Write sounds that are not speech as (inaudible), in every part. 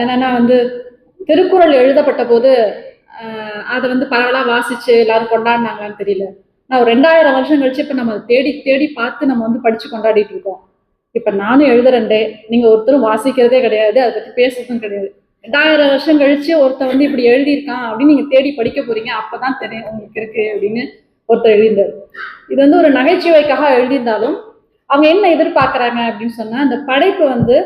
என்னன்னா வந்து திருக்குறள் எழுதப்பட்ட போது அதை வந்து பரவலாக வாசிச்சு எல்லாரும் கொண்டாடினாங்களான்னு தெரியல. நான் ஒரு ரெண்டாயிரம் வருஷம் கழிச்சு இப்போ நம்ம தேடி தேடி பார்த்து நம்ம வந்து படிச்சு கொண்டாடிட்டு இருக்கோம். இப்போ நானும் எழுதுறேன்டே. நீங்கள் ஒருத்தரும் வாசிக்கிறதே கிடையாது அதை பற்றி பேசுறதும் கிடையாது. ரெண்டாயிரம் வருஷம் கழிச்சு ஒருத்தன் வந்து இப்படி எழுதியிருக்கான் அப்படின்னு நீங்கள் தேடி படிக்க போறீங்க அப்போதான் தெரியும் உங்களுக்கு இருக்கு அப்படின்னு ஒருத்தர் எழுதியிருந்தார். இது வந்து ஒரு நகைச்சுவைக்காக எழுதியிருந்தாலும் அவங்க என்ன எதிர்பார்க்குறாங்க அப்படின்னு சொன்னால் அந்த படைப்பு வந்து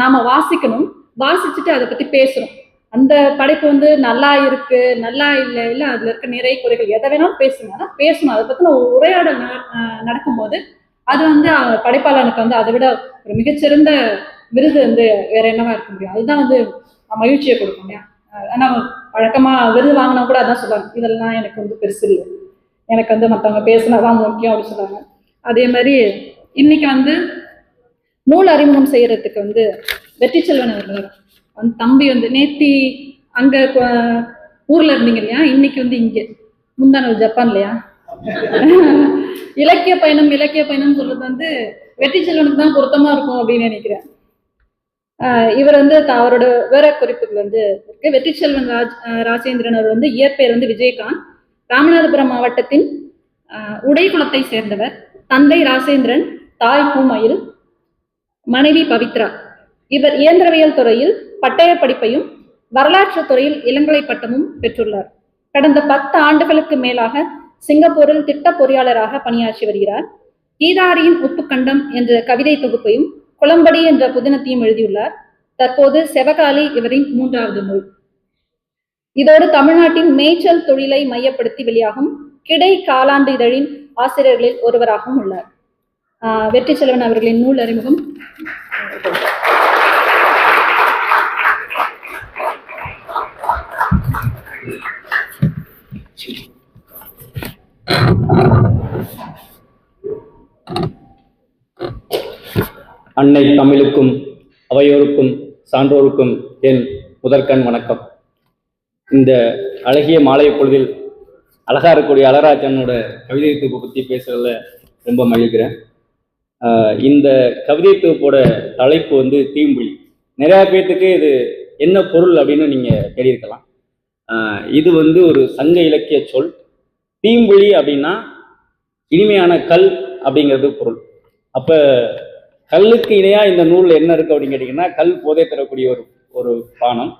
நாம வாசிக்கணும் வாசிச்சுட்டு அதை பத்தி பேசுகிறோம் அந்த படைப்பு வந்து நல்லா இருக்கு நல்லா இல்லை இல்லை அதுல இருக்க நிறை குறைகள் எதை வேணாலும் பேசுங்க. ஆனா பேசணும். அதை பத்தின ஒரு உரையாடல் நடக்கும்போது அது வந்து படைப்பாளனுக்கு வந்து அதை விட ஒரு மிகச்சிறந்த விருது வந்து வேற என்னவா இருக்க முடியும். அதுதான் வந்து மகிழ்ச்சியை கொடுக்கும் இல்லையா? அஹ் ஆனா வழக்கமா விருது வாங்கினா கூட அதான் சொல்லுவாங்க. இதெல்லாம் எனக்கு வந்து பெருசு இல்லை. எனக்கு வந்து மற்றவங்க பேசினாதான் முக்கியம் அப்படின்னு சொல்லுவாங்க. அதே மாதிரி இன்னைக்கு வந்து நூல் அறிமுகம் செய்யறதுக்கு வந்து வெற்றி செல்வன் அவர்கள். வந்து தம்பி வந்து நேத்தி அங்க ஊர்ல இருந்தீங்க இல்லையா? இன்னைக்கு வந்து இங்க. முந்தா நாள் ஜப்பான் இல்லையா? (laughs) இலக்கிய பயணம் இலக்கிய பயணம் சொல்றது வந்து வெற்றி செல்வனுக்கு தான் பொருத்தமா இருக்கும் அப்படின்னு நினைக்கிறேன். இவர் வந்து அவரோட வேற குறிப்புகள் வந்து இருக்கு. வெற்றி செல்வன் ராஜ் ஆஹ் ராஜேந்திரன் அவர் வந்து இயற்பெயர் வந்து விஜயகாந்த். ராமநாதபுரம் மாவட்டத்தின் உடைக்குளத்தை சேர்ந்தவர் தந்தை ராசேந்திரன் தாய் பூமயில் மனைவி பவித்ரா. இவர் இயந்திரவியல் துறையில் பட்டய படிப்பையும் வரலாற்று துறையில் இளங்கலை பட்டமும் பெற்றுள்ளார். கடந்த பத்து ஆண்டுகளுக்கு மேலாக சிங்கப்பூரில் திட்ட பொறியாளராக பணியாற்றி வருகிறார். கீதாரியின் உப்புக்கண்டம் என்ற கவிதை தொகுப்பையும் குளம்படி என்ற புதினத்தையும் எழுதியுள்ளார். தற்போது செவகாலி இவரின் மூன்றாவது நூல். இதோடு தமிழ்நாட்டின் மேய்ச்சல் தொழிலை மையப்படுத்தி வெளியாகும் கிடை காலாண்டு இதழின் ஆசிரியர்களில் ஒருவராகவும் உள்ளார். ஆஹ் வெற்றி செல்வன் அவர்களின் நூல் அறிமுகம். அன்னை தமிழுக்கும் அவையோருக்கும் சான்றோருக்கும் என் முதற்கண் வணக்கம். இந்த அழகிய மாலை பொழுதில் அழகா இருக்கக்கூடிய அழகராஜனோட கவிதை தொகுப்பு பற்றி பேசுறதுல ரொம்ப மகிழ்கிறேன். இந்த கவிதை தொகுப்போட தலைப்பு வந்து தீம்புலி. நிறைய பேர்த்துக்கு இது என்ன பொருள் அப்படின்னு நீங்கள் தெரியிருக்கலாம் இது வந்து ஒரு சங்க இலக்கிய சொல். தீம்புலி அப்படின்னா இனிமையான கல் அப்படிங்கிறது பொருள். அப்போ கல்லுக்கு இணையாக இந்த நூலில் என்ன இருக்கு அப்படின்னு கேட்டிங்கன்னா கல் போதை தரக்கூடிய ஒரு ஒரு பானம்.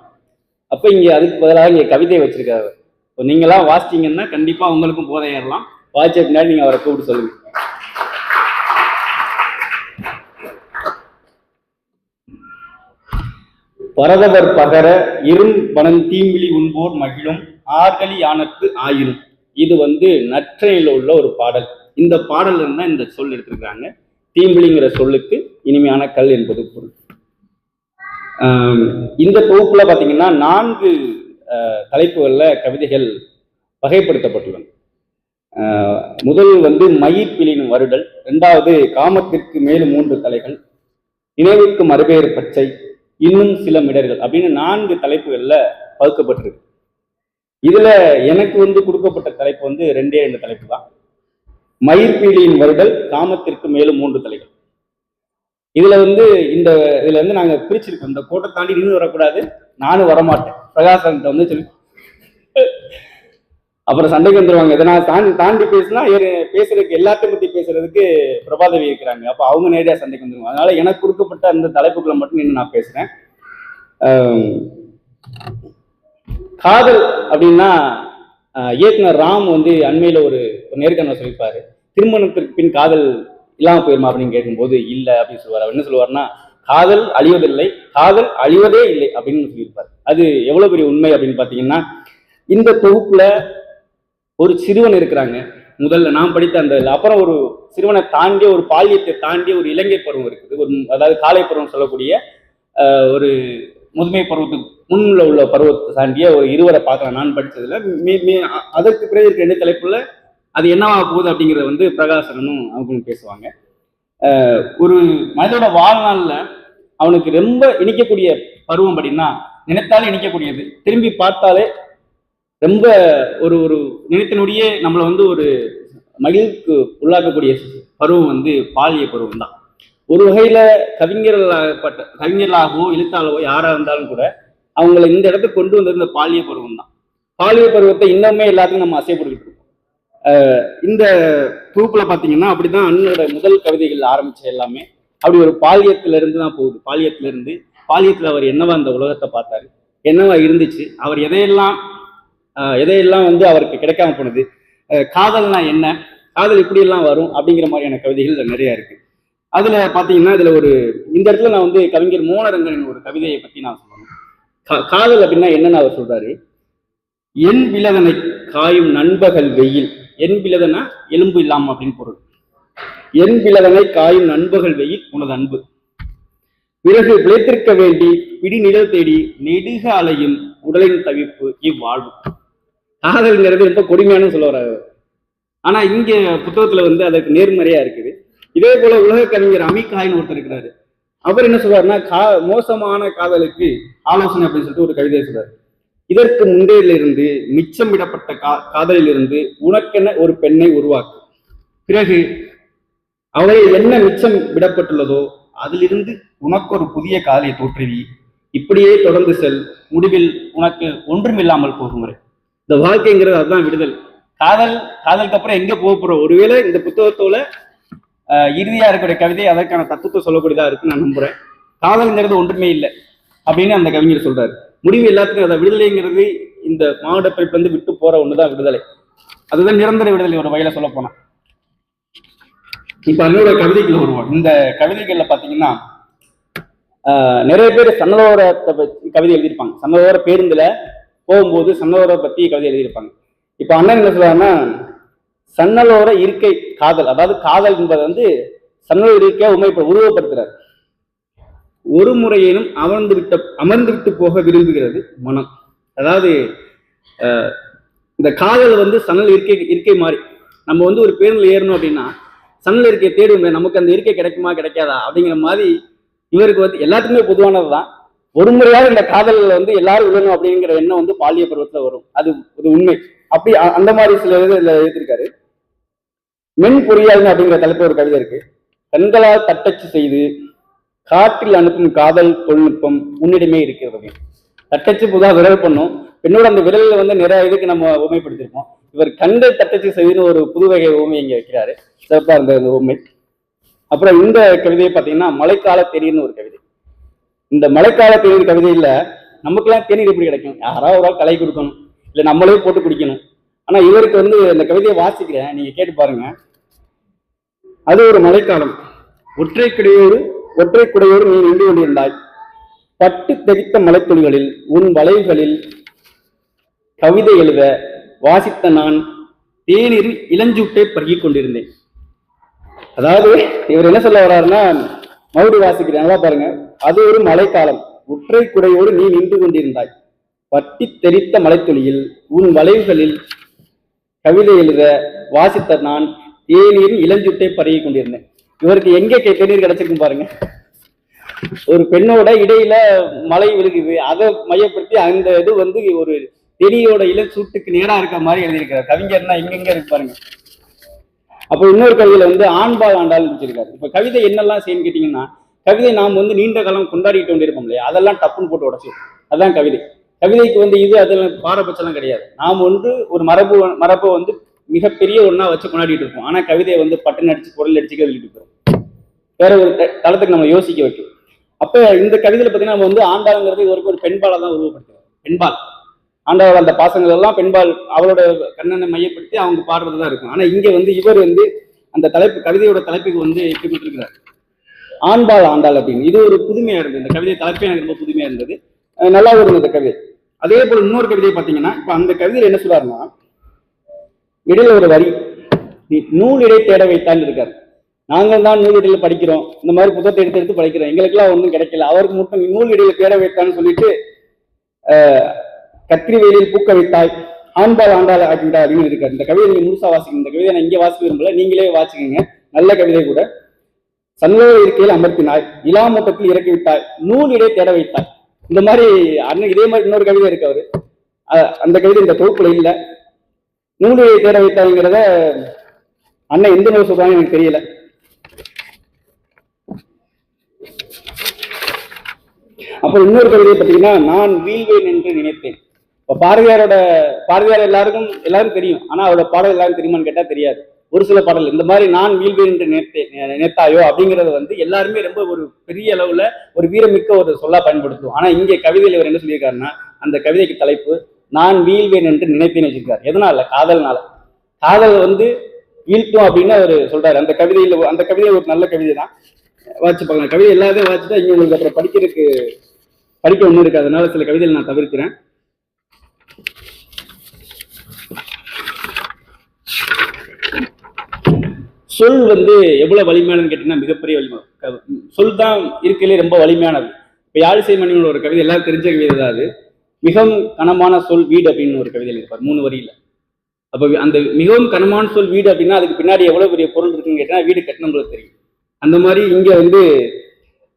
அப்போ இங்கே அதுக்கு பதிலாக இங்கே கவிதை வச்சுருக்காரு. இப்போ நீங்களாம் வாசிச்சீங்கன்னா கண்டிப்பாக உங்களுக்கும் போதை ஏறலாம். வாசிச்ச பின்னாடி நீங்கள் அவரை கூப்பிட்டு சொல்லுங்கள் பரதவர் பகர இரும் பணம் தீம்பிழி உண்போர் மகிழும் ஆர்களி யானத்து ஆயிரும் இது வந்து நற்றையில் உள்ள ஒரு பாடல். இந்த பாடல் தான் இந்த சொல் எடுத்திருக்கிறாங்க. தீம்பிளிங்கிற சொல்லுக்கு இனிமையான கல் என்பது பொருள். இந்த தொகுப்புல பாத்தீங்கன்னா நான்கு தலைப்புகளில் கவிதைகள் வகைப்படுத்தப்பட்டுள்ளன. முதல் வந்து மயிர்பிலின் வருடல் இரண்டாவது காமத்திற்கு மேலும் மூன்று தலைகள் நினைவுக்கு மறுபெயர் பச்சை இன்னும் சில மிடர்கள் அப்படின்னு நான்கு தலைப்புகளில் பகுக்கப்பட்டிருக்கு. இதுல எனக்கு வந்து கொடுக்கப்பட்ட தலைப்பு வந்து ரெண்டே ரெண்டு தலைப்பு தான். மயிர்பீலியின் வருடல் காமத்திற்கு மேலும் மூன்று தலைகள். இதுல வந்து இந்த இதுல வந்து நாங்க பிரிச்சிருக்கோம். இந்த கோட்டை தாண்டி நின்று வரக்கூடாது. நானும் வரமாட்டேன். பிரகாசன்கிட்ட வந்து சொல்லி அப்புறம் சண்டைக்கு வந்துருவாங்க இதை நான் தாண்டி தாண்டி பேசினா ஏறு- பேசுறதுக்கு எல்லாத்தையும் பத்தி பேசுறதுக்கு பிரபாதவி இருக்கிறாங்க. அப்ப அவங்க நேரடியா சண்டைக்கு வந்துருவாங்க அதனால எனக்கு கொடுக்கப்பட்ட அந்த தலைப்புகளை மட்டும் நின்று நான் பேசுறேன். காதல் அப்படின்னா இயக்குனர் ராம் வந்து அண்மையில ஒரு நேர்காணல் சொல்லியிருப்பாரு. திருமணத்திற்கு பின் காதல் இல்லாமல் போயிருமா அப்படின்னு கேட்கும்போது இல்லை அப்படின்னு சொல்லுவார். அவர் என்ன சொல்லுவாருன்னா காதல் அழிவதில்லை காதல் அழிவதே இல்லை அப்படின்னு சொல்லியிருப்பார். அது எவ்வளோ பெரிய உண்மை அப்படின்னு பார்த்தீங்கன்னா இந்த தொகுப்பில் ஒரு சிறுவன் இருக்கிறாங்க. முதல்ல நான் படித்த அந்த அப்புறம் ஒரு சிறுவனை தாண்டிய ஒரு பாலியத்தை தாண்டிய ஒரு இளைஞர் பருவம் இருக்குது. ஒரு அதாவது காலை பருவம் சொல்லக்கூடிய ஒரு முதுமை பருவத்துக்கு முன்னுள்ள உள்ள பருவத்தை தாண்டிய ஒரு இருவரை பார்க்கலாம் நான் படித்ததில் மீ- மீ- அதற்கு பிறகு இருக்க ரெண்டு தலைப்புல அது என்னவா போகுது அப்படிங்கறத வந்து பிரகாசனும் அவங்களும் பேசுவாங்க. ஒரு மனிதனோட வாழ்நாளில் அவனுக்கு ரொம்ப இணைக்கக்கூடிய பருவம் அப்படின்னா நினைத்தாலே இணைக்கக்கூடியது திரும்பி பார்த்தாலே ரொம்ப ஒரு ஒரு நினைத்தனுடைய நம்மளை வந்து ஒரு மகிழ்வுக்கு உள்ளாக்கக்கூடிய பருவம் வந்து பாலிய பருவம் தான். ஒரு வகையில் கவிஞர்களாகப்பட்ட கவிஞர்களாகவோ எழுத்தாளவோ யாராக இருந்தாலும் கூட அவங்களை இந்த இடத்துக்கு கொண்டு வந்தது இந்த பாலிய பருவம் தான். பாலிய பருவத்தை இன்னுமே எல்லாத்துக்கும் நம்ம அசைப்படுகிட்டு இந்த தொகுப்புல பாத்தீங்கன்னா அப்படிதான் அண்ணனோட முதல் கவிதைகள் ஆரம்பிச்ச எல்லாமே. அப்படி ஒரு பாலியத்திலிருந்து தான் போகுது. பாலியத்திலிருந்து பாலியத்தில் அவர் என்னவா அந்த உலகத்தை பார்த்தாரு? என்னவா இருந்துச்சு? அவர் எதையெல்லாம் எதையெல்லாம் வந்து அவருக்கு கிடைக்காம போனது? காதல்னா என்ன? காதல் இப்படி எல்லாம் வரும் அப்படிங்கிற மாதிரியான கவிதைகள் நிறையா நிறைய இருக்கு. அதுல பாத்தீங்கன்னா இதுல ஒரு இந்த இடத்துல நான் வந்து கவிஞர் மோனரங்கனின் ஒரு கவிதையை பத்தி நான் சொல்லணும். கா- காதல் அப்படின்னா என்னன்னு அவர் சொல்றாரு? என் விலகனை காயும் நண்பகல் வெயில் என் எலும்பு இல்லாம அப்படின்னு பொருள். என் காயும் நண்பர்கள் வெயில் உனது அன்பு. பிறகு பிழைத்திருக்க வேண்டி பிடி நிழல் தேடி நெடுக அலையும் உடலின் தவிப்பு இவ்வாழ்வு. காதல்ங்கிறது ரொம்ப கொடுமையான சொல்ல வர ஆனா இங்க புத்தகத்துல வந்து அதற்கு நேர்மறையா இருக்குது. இதே போல உலக கவிஞர் அமிகாயின் ஒருத்தர் இருக்கிறாரு. அவர் என்ன சொல்றாருன்னா கா மோசமான காதலுக்கு ஆலோசனை அப்படின்னு சொல்லிட்டு ஒரு கவிதை சொல்றாரு. இதற்கு முந்தையிலிருந்து மிச்சமிடப்பட்ட கா காதலிலிருந்து உனக்கென ஒரு பெண்ணை உருவாக்கு. பிறகு அவளை என்ன மிச்சம் விடப்பட்டுள்ளதோ அதிலிருந்து உனக்கு ஒரு புதிய காதலை தோற்றுவி. இப்படியே தொடர்ந்து செல். முடிவில் உனக்கு ஒன்றுமில்லாமல் போகும் வரை. இந்த வாழ்க்கைங்கிறது அதுதான் விடுதல். காதல் காதலுக்கு அப்புறம் எங்க போக போறோம்? ஒருவேளை இந்த புத்தகத்தோட ஆஹ், இறுதியா இருக்கக்கூடிய கவிதை அதற்கான தத்துவத்தை சொல்லக்கூடியதா இருக்குன்னு நான் நம்புறேன். காதல்ங்கிறது ஒன்றுமே இல்லை அப்படின்னு அந்த கவிஞர் சொல்றாரு. முடிவு எல்லாத்துக்கும் அதை விடுதலைங்கிறது இந்த மாவட்ட பிறப்பு வந்து விட்டு போற ஒண்ணுதான் விடுதலை. அதுதான் நிரந்தர விடுதலை ஒரு வகையில சொல்ல போனா இப்ப அண்ணோட கவிதைகள் வருவோம். இந்த கவிதைகள்ல பாத்தீங்கன்னா ஆஹ், நிறைய பேர் சன்னதோரத்தை கவிதை எழுதியிருப்பாங்க. சன்னதோர பேருந்துல போகும்போது சன்னதோரை பத்தி கவிதை எழுதியிருப்பாங்க. இப்ப அண்ணன் என்ன சொல்றாருன்னா சன்னலோர இருக்கை காதல். அதாவது காதல் என்பது வந்து சன்னலோர இருக்கையா உண்மை உருவப்படுத்துறாரு ஒரு முறையேனும் அமர்ந்து விட்ட அமர்ந்து விட்டு போக விரும்புகிறது மனம். அதாவது இந்த காதல் வந்து சணல் இருக்கை இருக்கை மாதிரி நம்ம வந்து ஒரு பேருந்துல ஏறணும் அப்படின்னா சணல் இருக்கை தேடுமே நமக்கு அந்த இருக்கை கிடைக்குமா கிடைக்காதா அப்படிங்கிற மாதிரி இவருக்கு வந்து எல்லாத்துக்குமே பொதுவானது தான். ஒரு முறையாக இந்த காதல் வந்து எல்லாரும் விழணும் அப்படிங்கிற எண்ணம் வந்து பாலிய பருவத்துல வரும். அது ஒரு உண்மை. அப்படி அந்த மாதிரி சில இதில் இதுல எழுதியிருக்காரு. மென் பொறியாளன் அப்படிங்கிற தலைப்பு ஒரு கவிதை இருக்கு. கண்களால் தட்டச்சு செய்து காற்றில் அனுப்பும் காதல் தொழில்நுட்பம் உன்னிடமே இருக்கிறது தட்டச்சு புதா விரல் பண்ணும். பெண்ணோட அந்த விரலில் வந்து நிறைய இதுக்கு நம்ம உண்மைப்படுத்திருப்போம் இவர் கண்கள் தட்டச்சு செய்துன்னு ஒரு புது வகை உண்மை இங்கே வைக்கிறாரு. சிறப்பா இருந்த அந்த உண்மை அப்புறம் இந்த கவிதையை பார்த்தீங்கன்னா மழைக்கால தேநீர்னு ஒரு கவிதை. இந்த மழைக்கால தேநீர் கவிதையில் நமக்கெல்லாம் தேநீர் எப்படி கிடைக்கும்? யாராவது ஒரு ஆள் கலை கொடுக்கணும். இல்லை நம்மளே போட்டு குடிக்கணும். ஆனால் இவருக்கு வந்து இந்த கவிதையை வாசிக்கிறேன். நீங்கள் கேட்டு பாருங்க. அது ஒரு மழைக்காலம். ஒற்றை ஒற்றை குடையோடு நீ நின்று கொண்டிருந்தாய். பட்டு தெரித்த மலைத்துளிகளில் உன் வளைவுகளில் கவிதை எழுத வாசித்த நான் தேநீரில் இளஞ்சூட்டை பருகி கொண்டிருந்தேன். அதாவது இவர் என்ன சொல்ல வர்றாருன்னா மறுபடி வாசிக்கிறேன் நல்லா பாருங்க. அது ஒரு மழைக்காலம். ஒற்றை குடையோடு நீ நின்று கொண்டிருந்தாய். பட்டி தெரித்த மலைத்துளியில் உன் வளைவுகளில் கவிதை எழுத வாசித்த நான் தேநீரில் இளஞ்சுட்டை பருகி கொண்டிருந்தேன். இவருக்கு எங்க கே- தேநீர் கிடைச்சிருக்கும் பாருங்க. ஒரு பெண்ணோட இடையில மலை விழுகுது. அதை மையப்படுத்தி அந்த இது வந்து ஒரு தெளியோட இளம் சூட்டுக்கு நேரா இருக்க மாதிரி எழுதியிருக்கிறார். கவிஞர்னா எங்கெங்க இருக்கு பாருங்க. அப்போ இன்னொரு கவிதையில வந்து ஆண்பால் ஆண்டாள் வச்சிருக்காரு இப்ப கவிதை என்னெல்லாம் செய்யணும்னு கேட்டீங்கன்னா கவிதை நாம் வந்து நீண்ட காலம் கொண்டாடிட்டு கொண்டிருப்போம் இல்லையா? அதெல்லாம் டப்புன்னு போட்டு உடச்சு அதான் கவிதை. கவிதைக்கு வந்து இது அதெல்லாம் பாரபட்சம்லாம் கிடையாது. நாம் ஒன்று ஒரு மரபு மரபை வந்து மிகப்பெரிய ஒன்றா வச்சு கொண்டாடிட்டு இருப்போம். ஆனால் கவிதையை வந்து பட்டன் அடிச்சு குரல் அடிச்சு எழுதிட்டு இருக்கிறோம் வேற ஒரு தளத்துக்கு நம்ம யோசிக்க வைக்கும். அப்போ இந்த கவிதையில் பார்த்தீங்கன்னா நம்ம வந்து ஆண்டாளுங்கிறது இவருக்கு ஒரு பெண்பாலை தான் உருவப்படுத்துகிறோம் பெண்பால். ஆண்டாள் அந்த பாசங்கள் எல்லாம் பெண்பால் அவளோட கண்ணனை மையப்படுத்தி அவங்க பாடுறது தான் இருக்கும். ஆனா இங்கே வந்து இவர் வந்து அந்த தலைப்பு கவிதையோட தலைப்புக்கு வந்து இட்டுக்கிட்டு ஆண்பால் ஆண்டாள் அப்படின்னு. இது ஒரு புதுமையா இருந்தது. இந்த கவிதை தலைப்பே எனக்கு ரொம்ப புதுமையா இருந்தது. நல்லா நல்லாவும் இருந்தது இந்த கவிதை. அதே போல இன்னொரு கவிதையை பார்த்தீங்கன்னா இப்போ அந்த கவிதையில் என்ன சொல்றாருன்னா இடையில ஒரு வரி. நூல் நூலிடை தேட வைத்தான் இருக்கார் நாங்கள் தான் நூலிடையில படிக்கிறோம். இந்த மாதிரி புத்தகத்தை எடுத்து எடுத்து படிக்கிறோம். எங்களுக்கெல்லாம் ஒன்றும் கிடைக்கல. அவருக்கு மட்டும் நூல் இடையில தேட வைத்தான்னு சொல்லிட்டு கத்திரி வேலியில் பூக்க வைத்தாய். ஆண்பால் ஆண்டால் ஆக்கிவிட்டா அப்படின்னு இருக்காரு. இந்த கவிதை நீங்க முழுசா வாசிக்கணும். இந்த கவிதை நான் இங்கே வாசிக்க விரும்பல. நீங்களே வாசிக்கங்க. நல்ல கவிதை கூட. சண்முக இருக்கையில் அமர்த்தினாய். இலாமூட்டத்தில் இறக்கி விட்டாய். நூல் இடை தேட வைத்தாய். இந்த மாதிரி அண்ணன் இதே மாதிரி இன்னொரு கவிதை இருக்கு அவரு. அந்த கவிதை இந்த தொகுப்புல இல்லை. நூல் தேட வைத்தாங்கிறத அண்ணன் எந்த நூல் சொல்றாங்க எனக்கு தெரியல. அப்புறம் இன்னொரு கவிதையை பார்த்தீங்கன்னா நான் வீழ்வேன் என்று நினைத்தேன். இப்போ பாரதியாரோட பாரதியார் எல்லாருக்கும் எல்லாரும் தெரியும். ஆனால் அவரோட பாடல் எல்லாரும் தெரியுமான்னு கேட்டால் தெரியாது. ஒரு சில பாடல் இந்த மாதிரி நான் வீழ்வேன் என்று நினைத்தேன் நினைத்தாயோ அப்படிங்கறது வந்து எல்லாருமே ரொம்ப ஒரு பெரிய அளவில் ஒரு வீரமிக்க ஒரு சொல்லா பயன்படுத்தும். ஆனால் இங்கே கவிதையில் இவர் என்ன சொல்லியிருக்காருன்னா அந்த கவிதைக்கு தலைப்பு நான் வீழ்வேன் என்று நினைத்தேன்னு வச்சிருக்காரு. எதனால? காதல்னால. காதல் வந்து வீழ்த்தும் அப்படின்னு அவர் சொல்றாரு. அந்த கவிதையில அந்த கவிதை ஒரு நல்ல கவிதை தான் வாசிச்சு பார்க்கலாம். கவிதை எல்லாத்தையும் வாசிச்சுட்டா இங்க உங்களுக்கு அப்புறம் படிக்கிறதுக்கு படிக்க ஒன்றும் இருக்கு அதனால சில கவிதைகள் நான் தவிர்க்கிறேன். சொல் வந்து எவ்வளவு வலிமையானதுன்னு கேட்டீங்கன்னா மிகப்பெரிய வலிமை. சொல் தான் இருக்கையிலே ரொம்ப வலிமையானது. இப்போ யாழிசை மணியோட ஒரு கவிதை எல்லாரும் தெரிஞ்ச கவிதை தான் அது. மிகவும் கனமான சொல் வீடு அப்படின்னு ஒரு கவிதையில் இருப்பார் மூணு வரியில. அப்போ அந்த மிகவும் கனமான சொல் வீடு அப்படின்னா அதுக்கு பின்னாடி எவ்வளவு பெரிய பொருள் இருக்குன்னு கேட்டால் வீடு கட்டணங்களுக்கு தெரியும். அந்த மாதிரி இங்க வந்து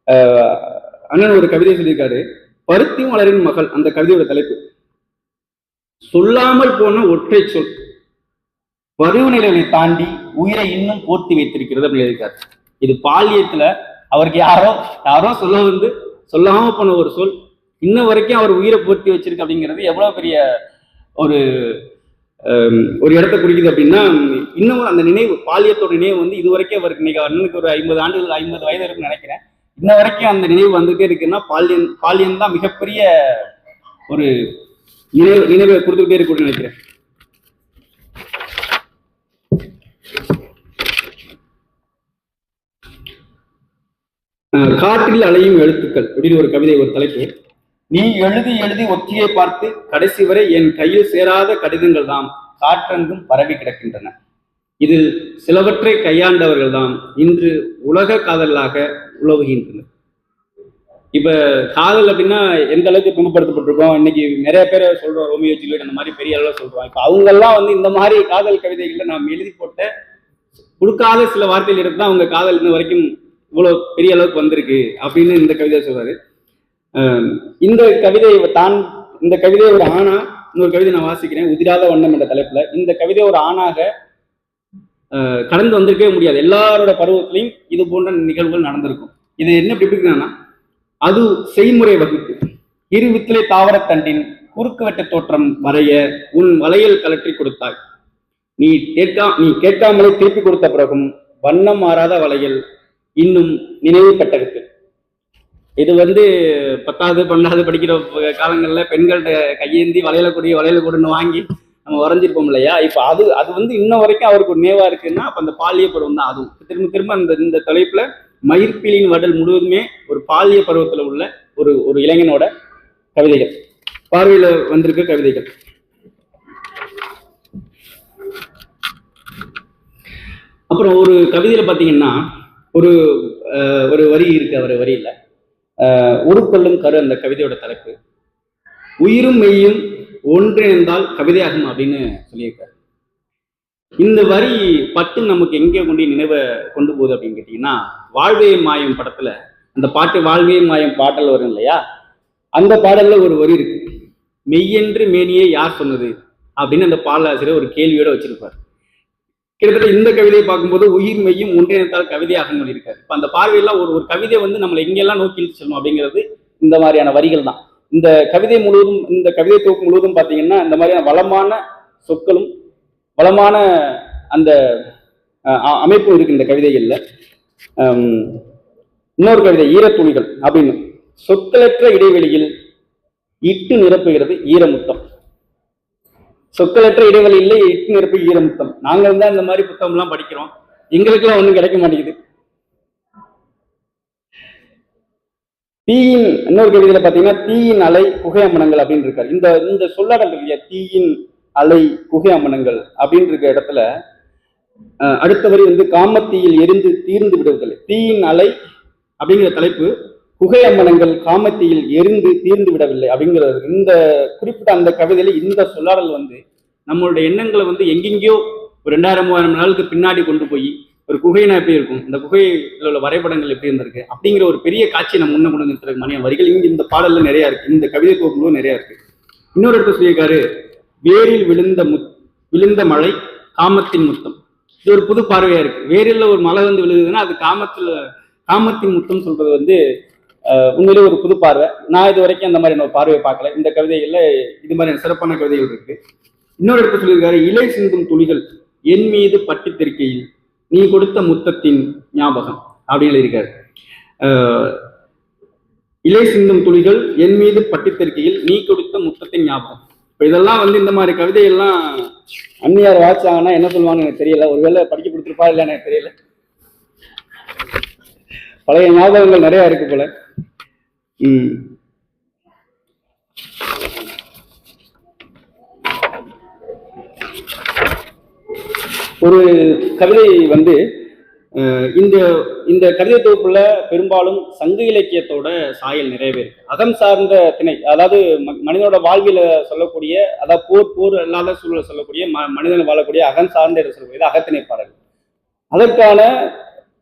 ஆஹ், அண்ணன் ஒரு கவிதை சொல்லியிருக்காரு. பருத்தி மலரின் மகள் அந்த கவிதையோட தலைப்பு. சொல்லாமல் போன ஒற்றை சொல். பருவநிலைகளை தாண்டி உயிரை இன்னும் போர்த்தி வைத்திருக்கிறது அப்படின்னு எழுதியிருக்காரு. இது பாலியத்துல அவருக்கு யாரோ யாரோ சொல்ல வந்து சொல்லாம போன ஒரு சொல். இன்ன வரைக்கும் அவர் உயிரை போர்த்தி வச்சிருக்கு அப்படிங்கிறது எவ்வளவு பெரிய ஒரு ஒரு இடத்த குறிக்குது அப்படின்னா இன்னும் அந்த நினைவு பாலியத்தோட நினைவு வந்து இது வரைக்கும் அவருக்கு இன்னைக்கு அண்ணனுக்கு ஒரு ஐம்பது ஆண்டுகள் ஐம்பது வயது இருக்குன்னு நினைக்கிறேன். இன்ன வரைக்கும் அந்த நினைவு வந்துட்டே இருக்குன்னா பாலியன் பாலியன் தான் மிகப்பெரிய ஒரு நினைவு நினைவை கொடுத்துக்கிட்டே இருக்குன்னு நினைக்கிறேன். காற்றில் அலையும் எழுத்துக்கள் அப்படின்னு ஒரு கவிதை ஒரு தலைப்பு. நீ எழுதி எழுதி ஒத்தியை பார்த்து கடைசி வரை என் கையில் சேராத கடிதங்கள் தாம் காற்றெங்கும் பரவி கிடக்கின்றன. இதில் சிலவற்றை கையாண்டவர்கள் தான் இன்று உலக காதலாக உழவுகின்றனர் இப்ப காதல் அப்படின்னா எந்த அளவுக்கு துன்பப்படுத்தப்பட்டிருக்கோம் இன்னைக்கு நிறைய பேர் சொல்றோம் ரோமியோ ஜூலியட் அந்த மாதிரி பெரிய அளவில் சொல்றோம் இப்ப அவங்கெல்லாம் வந்து இந்த மாதிரி காதல் கவிதைகளை நாம் எழுதி போட்ட கொடுக்காத சில வார்த்தைகள் இருந்து தான் அவங்க காதல் இன்ன வரைக்கும் இவ்வளவு பெரிய அளவுக்கு வந்திருக்கு அப்படின்னு இந்த கவிதை சொல்றாரு. இந்த கவிதை தான் இந்த கவிதை ஒரு ஆணா இன்னொரு கவிதை நான் வாசிக்கிறேன் உதிராத வண்ணம் என்ற தலைப்புல. இந்த கவிதை ஒரு ஆணாக கடந்து வந்திருக்கவே முடியாது. எல்லாரோட பருவத்திலையும் இது போன்ற நிகழ்வுகள் நடந்திருக்கும். இது என்ன எப்படி இருக்குன்னா அது செய்முறை வகுப்பு. இரு வித்திலை தாவரத்தண்டின் குறுக்குவெட்ட தோற்றம் வரைய உன் வளையல் கலற்றி கொடுத்தாய். நீ கேட்கா நீ கேட்காமலே திருப்பி கொடுத்த பிறகும் வண்ணம் மாறாத வளையல் இன்னும் நினைவு பெட்டகத்தில் இது வந்து பத்தாவது பன்னெண்டாவது படிக்கிற காலங்களில் பெண்கள்கிட்ட கையேந்தி வளையல கொடி வளையல கூடன்னு வாங்கி நம்ம வரைஞ்சிருப்போம் இல்லையா இப்போ அது அது வந்து இன்ன வரைக்கும் அவருக்கு ஒரு நினைவா இருக்குன்னா அப்போ அந்த பாலிய பருவம் தான் அதுவும். திரும்ப திரும்ப அந்த இந்த தலைப்புல மயிர்பிலியின் வடல் முழுவதுமே ஒரு பாலிய பருவத்தில் உள்ள ஒரு ஒரு இளைஞனோட கவிதைகள். பார்வையில் வந்திருக்க கவிதைகள். அப்புறம் ஒரு கவிதையில பாத்தீங்கன்னா ஒரு ஒரு வரி இருக்கு அவர் வரியில. உருக்கொள்ளும் கரு அந்த கவிதையோட தலைப்பு. உயிரும் மெய்யும் ஒன்றிணைந்தால் கவிதையாகும் அப்படின்னு சொல்லியிருக்காரு. இந்த வரி பட்டு நமக்கு எங்கே கொண்டு நினைவை கொண்டு போகுது அப்படின்னு கேட்டிங்கன்னா வாழ்வே மாயம் படத்துல அந்த பாட்டு வாழ்வே மாயம் பாடல் வரும் இல்லையா? அந்த பாடல்ல ஒரு வரி இருக்கு. மெய்யென்று மேனியே யார் சொன்னது? அப்படின்னு அந்த பாடலாசிரியர் ஒரு கேள்வியோட வச்சிருப்பார். கிட்டத்தட்ட இந்த கவிதையை பார்க்கும்போது உயிர் மெய்யும் ஒன்றிணைத்தால் கவிதையாக சொல்லியிருக்காரு இப்போ அந்த பார்வையெல்லாம் ஒரு ஒரு கவிதை வந்து நம்மளை எங்கெல்லாம் நோக்கி இழுத்து செல்லும் அப்படிங்கிறது இந்த மாதிரியான வரிகள் தான். இந்த கவிதை முழுவதும் இந்த கவிதை தொகுப்பு முழுவதும் பார்த்தீங்கன்னா இந்த மாதிரியான வளமான சொற்களும் வளமான அந்த அமைப்பும் இருக்கு இந்த கவிதைகளில். இன்னொரு கவிதை ஈரத்துளிகள் அப்படின்னு. சொற்களற்ற இடைவெளியில் இட்டு நிரப்புகிறது ஈரமுத்தம். சொற்களற்ற இடைவெளி இல்லை எட்டு நெருப்பு ஈரமுத்தம் நாங்க தான் இந்த மாதிரி புத்தகம் எல்லாம் படிக்கிறோம். எங்களுக்கெல்லாம் ஒண்ணும் கிடைக்க மாட்டேங்குது. தீயின் இன்னொரு கவிதையில பாத்தீங்கன்னா தீயின் அலை குகை அம்மனங்கள் அப்படின்னு இருக்காரு. இந்த இந்த சொல்லாடல் இல்லையா? தீயின் அலை குகை அம்மனங்கள் அப்படின்னு இருக்க இடத்துல அஹ், அடுத்த வரி வந்து காமத்தீயில் எரிந்து தீர்ந்து விடுவதில்லை. தீயின் அலை அப்படிங்கிற தலைப்பு குகை காமத்தியில் எரிந்து தீர்ந்து விடவில்லை அப்படிங்கிறது. இந்த குறிப்பிட்ட அந்த கவிதையில இந்த சொல்லாடல் வந்து நம்மளுடைய எண்ணங்களை வந்து எங்கெங்கேயோ ஒரு ரெண்டாயிரம் மூவாயிரம் நாளுக்கு பின்னாடி கொண்டு போய் ஒரு குகைனா எப்படி இருக்கும்? இந்த குகையில் உள்ள வரைபடங்கள் எப்படி இருந்திருக்கு? அப்படிங்கிற ஒரு பெரிய காட்சி நம்ம முன்ன கொண்டு நிறுத்துறதுக்கு மணிய வரிகள் இங்க இந்த பாடல்ல நிறைய இருக்கு. இந்த கவிதை தொகுப்புகளும் நிறைய இருக்கு. இன்னொரு இடத்துல சொல்லியிருக்காரு வேரில் விழுந்த முத் விழுந்த மழை காமத்தின் முத்தம். இது ஒரு புது பார்வையா இருக்கு. வேரில் ஒரு மழை வந்து விழுகுதுன்னா அது காமத்துல காமத்தின் முத்தம் சொல்றது வந்து உண்மையிலே ஒரு புது பார்வை. நான் இது வரைக்கும் அந்த மாதிரி ஒரு பார்வையை பார்க்கல. இந்த கவிதைகள்ல இது மாதிரி சிறப்பான கவிதைகள் இருக்கு. இன்னொரு இடத்துல சொல்லியிருக்காரு இலை சிந்தும் துளிகள் என் மீது பட்டி தெறிக்கையில் நீ கொடுத்த முத்தத்தின் ஞாபகம் அப்படின்னு இருக்காரு இலை சிந்தும் துளிகள் என் மீது பட்டி தெறிக்கையில் நீ கொடுத்த முத்தத்தின் ஞாபகம். இப்போ இதெல்லாம் வந்து இந்த மாதிரி கவிதையெல்லாம் அன்னியார் வாட்சாங்கன்னா என்ன சொல்லுவாங்கன்னு எனக்கு தெரியல. ஒருவேளை படிக்க கொடுத்துருப்பா இல்லையா எனக்கு தெரியல. பழைய ஞாபகங்கள் நிறைய இருக்கு போல. ம். ஒரு கவிதை வந்து இந்த இந்த கவிதை தொகுப்புல பெரும்பாலும் சங்க இலக்கியத்தோட சாயல் நிறையவே இருக்கு. அகம் சார்ந்த திணை அதாவது மனிதனோட வாழ்வில சொல்லக்கூடிய அதாவது போர் போர் அல்லாத சூழலை சொல்லக்கூடிய மனிதன் வாழக்கூடிய அகம் சார்ந்த இடம் சொல்லக்கூடியது அகத்திணை பாடல்கள் அதற்கான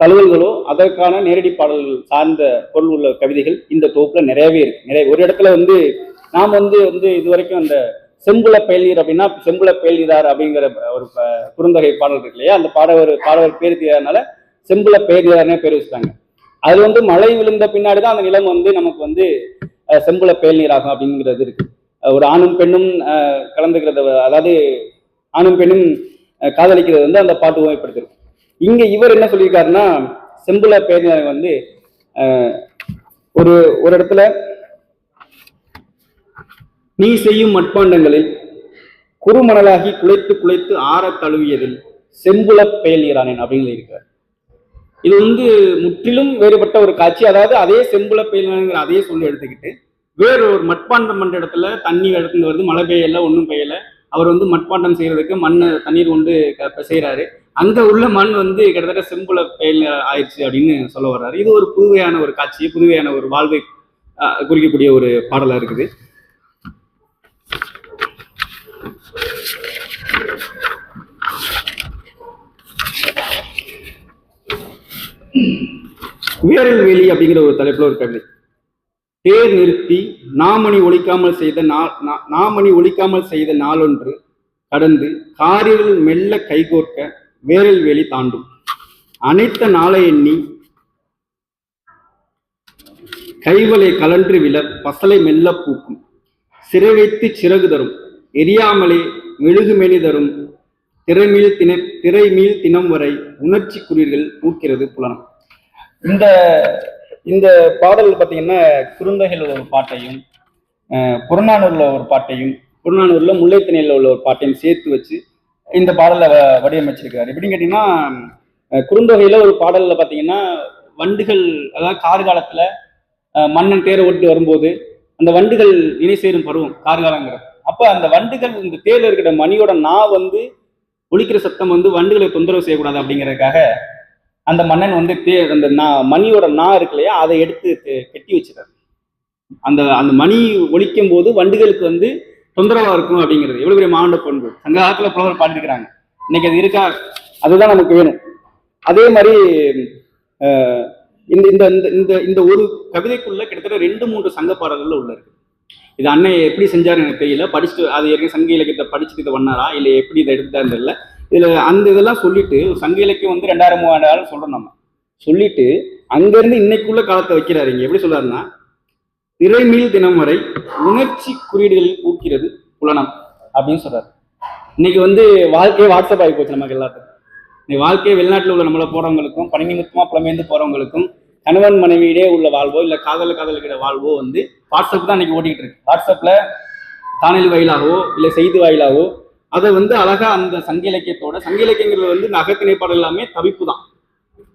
தழுவல்களோ அதற்கான நேரடி பாடல்கள் சார்ந்த பொருள் உள்ள கவிதைகள் இந்த தொகுப்புல நிறையவே இருக்கு. நிறைய ஒரு இடத்துல வந்து நாம் வந்து வந்து இது வரைக்கும் அந்த செம்புல பெயலீர் அப்படின்னா செம்புல பெயலீரார் அப்படிங்கிற ஒரு ப- குறுந்தொகை பாடல் இருக்கு இல்லையா? அந்த பாடவர் பாடவர் பேர் தெரியாதனால செம்புல பெயலீரார்னே பேர் வச்சுட்டாங்க. அது வந்து மழை விழுந்த பின்னாடி தான் அந்த நிலம் வந்து நமக்கு வந்து செம்புல செம்புல பெயல்நீராகும் அப்படிங்கிறது இருக்கு. ஒரு ஆணும் பெண்ணும் கலந்துக்கிறது அதாவது ஆணும் பெண்ணும் காதலிக்கிறது வந்து அந்த பாட்டு உபயோகப்படுத்திருக்கு இங்க இவர் என்ன சொல்லியிருக்காருன்னா செம்புல பெயர்நீர் வந்து ஒரு ஒரு இடத்துல நீ செய்யும் மட்பாண்டங்களில் குறுமணலாகி குலைத்து குலைத்து ஆற தழுவியதில் செம்புல பெயலீரானேன் அப்படின்னு இருக்கிறார் இது வந்து முற்றிலும் வேறுபட்ட ஒரு காட்சி. அதாவது அதே செம்புல பெயலானுங்கிற அதே சொல்லி எடுத்துக்கிட்டு வேற ஒரு மட்பாண்டம் பண்ற இடத்துல தண்ணி எடுத்துட்டு வருது. மழை பெய்யல ஒன்றும் பெய்யல. அவர் வந்து மட்பாண்டம் செய்யறதுக்கு மண்ணை தண்ணீர் கொண்டு க- செய்யறாரு அங்க உள்ள மண் வந்து கிட்டத்தட்ட செம்புல பெயில் ஆயிடுச்சு அப்படின்னு சொல்ல வர்றாரு. இது ஒரு புதுவையான ஒரு காட்சி புதுவையான ஒரு வாழ்வை குறிக்கக்கூடிய ஒரு பாடலா இருக்குது. உயரில் வேலி அப்படிங்கிற ஒரு தலைப்புல ஒரு கவிதை தேர் நிறுத்தி நாமணி ஒழிக்காமல் செய்த நாமணி ஒழிக்காமல் செய்த நாளொன்று கடந்து காரில் மெல்ல கைகோர்க்க வேரில் வேலி தாண்டும். அனைத்த நாளை எண்ணி கைவலை கலன்று விழ பசலை மெல்ல பூக்கும். சிறை வைத்து சிறகு தரும். எரியாமலே மெழுகுமெனி தரும். திரைமீள் தின திரைமீள் தினம் வரை உணர்ச்சி குறியீர்கள் பூக்கிறது புலனம். இந்த இந்த பாடல் பார்த்தீங்கன்னா குறுந்தகையில் ஒரு பாட்டையும் புறநானூரில் ஒரு பாட்டையும் புறநானூர்ல முல்லைத்திணையில் உள்ள ஒரு பாட்டையும் சேர்த்து வச்சு இந்த பாடலை வ- வடிவமைச்சிருக்காரு எப்படின்னு கேட்டீங்கன்னா குறுந்தொகையில் குறுந்தொகையில ஒரு பாடல்ல பார்த்தீங்கன்னா வண்டுகள் அதாவது கார்காலத்துல மன்னன் தேரை ஓட்டி வரும்போது அந்த வண்டுகள் இணை சேரும் பருவம் கார்காலங்கிற அப்ப அந்த வண்டுகள் இந்த தேர்ல இருக்கிற மணியோட நா வந்து ஒழிக்கிற சத்தம் வந்து வண்டுகளை தொந்தரவு செய்யக்கூடாது அப்படிங்கிறதுக்காக அந்த மன்னன் வந்து தே அந்த நா மணியோட நா இருக்கு இல்லையா அதை எடுத்து கெட்டி கட்டி அந்த அந்த மணி ஒழிக்கும் போது வண்டுகளுக்கு வந்து தொந்தரவா இருக்கும் அப்படிங்கிறது. எவ்வளவு பெரிய மாண்ட பண்பு. சங்க காலத்துல புலவர் பாடிருக்கிறாங்க இன்னைக்கு அது இருக்கா? அதுதான் நமக்கு வேணும். அதே மாதிரி இந்த இந்த இந்த- இந்த இந்த ஒரு கவிதைக்குள்ள கிட்டத்தட்ட ரெண்டு மூன்று சங்க பாடல்கள் உள்ள இருக்கு. இது அண்ணன் எப்படி செஞ்சாரு எனக்கு தெரியல. படிச்சுட்டு அது ஏற்கனவே சங்க இலக்கியத்தை படிச்சுட்டு இதை பண்ணாரா? இல்லை எப்படி இதை எடுத்தாருன்னு தெரியல. இதுல அந்த இதெல்லாம் சொல்லிட்டு ஒரு சங்க இலக்கியம் வந்து ரெண்டாயிரம் மூவாயிரம் ஆள் சொல்றோம் நம்ம. சொல்லிட்டு அங்கேருந்து இன்னைக்குள்ள காலத்தை வைக்கிறாரு இங்க. எப்படி சொல்றாருன்னா திரைமீள் தினம் வரை உணர்ச்சி குறியீடுகளில் ஊக்கிறது புலனம் அப்படின்னு சொல்றாரு. இன்னைக்கு வந்து வாழ்க்கையே வாட்ஸ்அப் ஆகி போச்சு நமக்கு எல்லாத்துக்கும். இன்னைக்கு வாழ்க்கையை வெளிநாட்டில் உள்ள நம்மளை போறவங்களுக்கும் பணி நிமித்தமா புலமேந்து போறவங்களுக்கும் கணவன் மனைவியிடையே உள்ள வாழ்வோ இல்ல காதல் காதலுக்கிட வாழ்வோ வந்து வாட்ஸ்அப் தான் இன்னைக்கு ஓடிட்டு இருக்கு. வாட்ஸ்அப்ல காணொலி வாயிலாகவோ இல்ல செய்தி வாயிலாகவோ அதை வந்து அழகா அந்த சங்க இலக்கியத்தோட சங்க இலக்கியங்கிறது வந்து இந்த எல்லாமே தவிப்பு தான்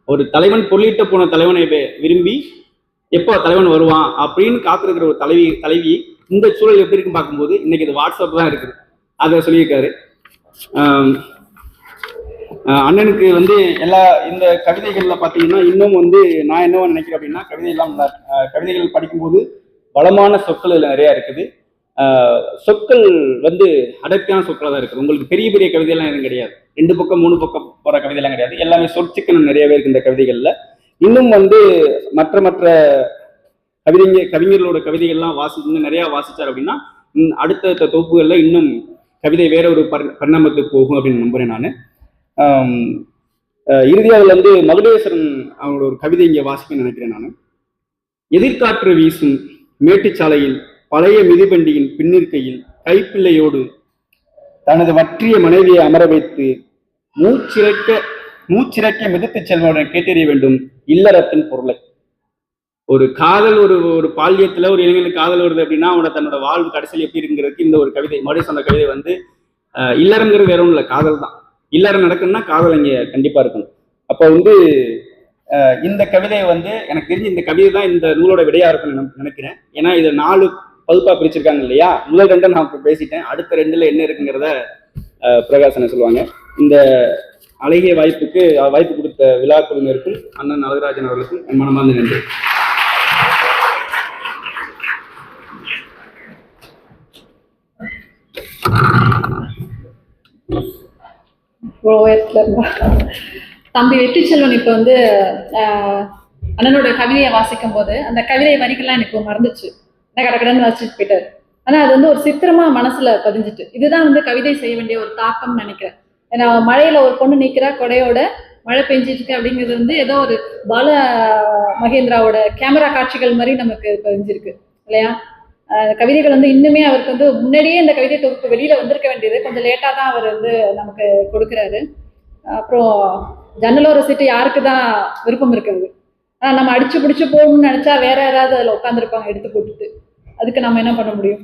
ஒரு தலைவன் பொருளிட்ட போன தலைவனை விரும்பி எப்போ தலைவன் வருவான் அப்படின்னு காத்திருக்கிற ஒரு தலைவி தலைவி இந்த சூழல் எப்படி இருக்குன்னு பார்க்கும்போது இன்னைக்கு இது வாட்ஸ்அப் தான் இருக்குது. அதை சொல்லியிருக்காரு. அண்ணனுக்கு வந்து எல்லா இந்த கவிதைகள்ல பார்த்தீங்கன்னா இன்னும் வந்து நான் என்ன நினைக்கிறேன் அப்படின்னா கவிதை எல்லாம் கவிதைகள் படிக்கும்போது வளமான சொற்கள் இதுல நிறைய இருக்குது. சொற்கள் வந்து அடர்த்தியான சொற்களாக தான் இருக்குது. உங்களுக்கு பெரிய பெரிய கவிதையெல்லாம் எதுவும் கிடையாது. ரெண்டு பக்கம் மூணு பக்கம் போற கவிதையெல்லாம் கிடையாது. எல்லாமே சொற்சிக்கணும் நிறையவே இருக்கு இந்த கவிதைகள்ல. இன்னும் வந்து மற்ற மற்ற கவிதைங்க கவிஞர்களோட கவிதைகள்லாம் வாசி இன்னும் நிறைய வாசித்தார் அப்படின்னா அடுத்தடுத்த தொகுப்புகள்ல இன்னும் கவிதை வேற ஒரு பரிணாமத்துக்கு போகும் அப்படின்னு நம்புறேன் நான். இறுதியாக வந்து மதுரேஸ்வரன் அவங்களோட ஒரு கவிதை இங்கே வாசிக்கணும்னு நினைக்கிறேன் நான். எதிர்காற்று வீசும் மேட்டுச்சாலையில் பழைய மிதிவண்டியின் பின்னிருக்கையில் கைப்பிள்ளையோடு தனது வற்றிய மனைவியை அமர வைத்து மூச்சிறக்க மூச்சிறைக்க மிதத்துச் செல்வனுடன் கேட்டறிய வேண்டும். இல்லறத்தின் பொருளை. ஒரு காதல் ஒரு ஒரு பால்யத்துல ஒரு இளைஞனுக்கு காதல் வருது அப்படின்னா அவனோட தன்னோட வாழ்வு கடைசியில் எப்படி இருக்குங்கிறதுக்கு இந்த ஒரு கவிதை மறுபடியும் சொன்ன கவிதை வந்து இல்லறங்கிறது வேற ஒன்றும் இல்லை காதல் தான். இல்லறம் நடக்கணும்னா காதல் இங்கே கண்டிப்பா இருக்கணும் அப்போ வந்து இந்த கவிதையை வந்து எனக்கு தெரிஞ்சு இந்த கவிதை தான் இந்த நூலோட விடையா இருக்கும்னு நினைக்கிறேன். ஏன்னா இதை நாலு பகுப்பா பிரிச்சிருக்காங்க இல்லையா? முதல் ரெண்டை நான் இப்போ பேசிட்டேன். அடுத்த ரெண்டுல என்ன இருக்குங்கிறத பிரகாசனை சொல்லுவாங்க. இந்த அழகிய வாய்ப்புக்கு வாய்ப்பு கொடுத்த விழா குழுவினருக்கும் அண்ணன் அழகராஜன் அவர்களுக்கும் என் மனமார்ந்த நன்றி. தம்பி வெற்றிச்செல்வன் இப்போ வந்து அண்ணனோட கவிதையை வாசிக்கும் போது அந்த கவிதை வரிகள்லாம் எனக்கு மறந்துச்சு. நான் கடக்கடன்னு வாசிச்சுட்டு போயிட்டாரு. ஆனா அது வந்து ஒரு சித்திரமா மனசுல பதிஞ்சிட்டு. இதுதான் வந்து கவிதை செய்ய வேண்டிய ஒரு தாக்கம்னு நினைக்கிறேன். ஏன்னா மழையில் ஒரு பொண்ணு நிற்கிறா கொடையோட மழை பெஞ்சிட்டு இருக்கு அப்படிங்கிறது வந்து ஏதோ ஒரு பால மகேந்திராவோட கேமரா காட்சிகள் மாதிரி நமக்கு பெஞ்சிருக்கு இல்லையா? கவிதைகள் வந்து இன்னுமே அவருக்கு வந்து முன்னாடியே இந்த கவிதை தொகுப்பு வெளியில வந்திருக்க வேண்டியது. கொஞ்சம் லேட்டாக தான் அவர் வந்து நமக்கு கொடுக்குறாரு. அப்புறம் ஜன்னலோர சீட்டு யாருக்கு தான் விருப்பம் இருக்காது ஆனால் நம்ம அடிச்சு பிடிச்சி போகணும்னு நினச்சா வேற யாராவது அதில் உட்காந்துருப்பாங்க எடுத்து போட்டுட்டு. அதுக்கு நம்ம என்ன பண்ண முடியும்?